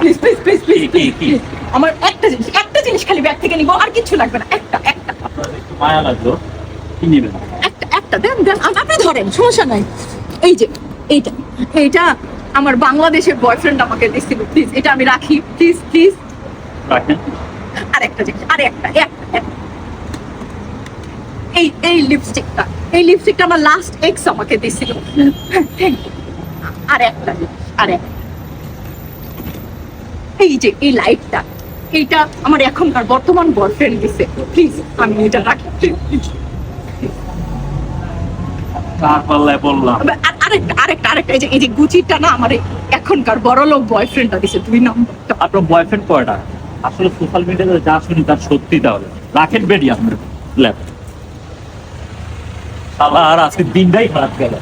Please please please please please আমার একটা জিনিস একটা জিনিস খালি ব্যাগ থেকে নিবো আর কিছু লাগবে না। একটা একটা। একটু মায়া লাগল কি নেবেন একটা একটা দেন দেন আপনি ধরেন সমস্যা নাই। এই যে এইটা এইটা আমার বাংলাদেশের বয়ফ্রেন্ড আমাকে দিছিল প্লিজ এটা আমি রাখি প্লিজ প্লিজ রাখেন। আর একটা জিনিস আর একটা একটা একটা। এই এই লিপস্টিকটা এই লিপস্টিকটা আমার লাস্ট এক্স আমাকে দিছিল। আর একটা জিনিস, আর একটা। এই যে এই লাইটটা এইটা আমার এখনকার বর্তমান বয়ফ্রেন্ড দিছে। প্লিজ আমি এটা রাখি please, please। কার পাল্লায় বললাম। আর- আরেকটা আরেকটা আরেকটা এই যে গুচিটা না আমার এখনকার বড় লোক বয়ফ্রেন্ডটা দিছে দুই নম্বরটা। আপনার বয়ফ্রেন্ড কয়টা? আসলে সোশ্যাল মিডিয়াতে যা শুনি তার সত্যি তাহলে। রাখেন বেডি আপনার ল্যাপ শালা আর আজকে দিনটাই খারাপ গেল।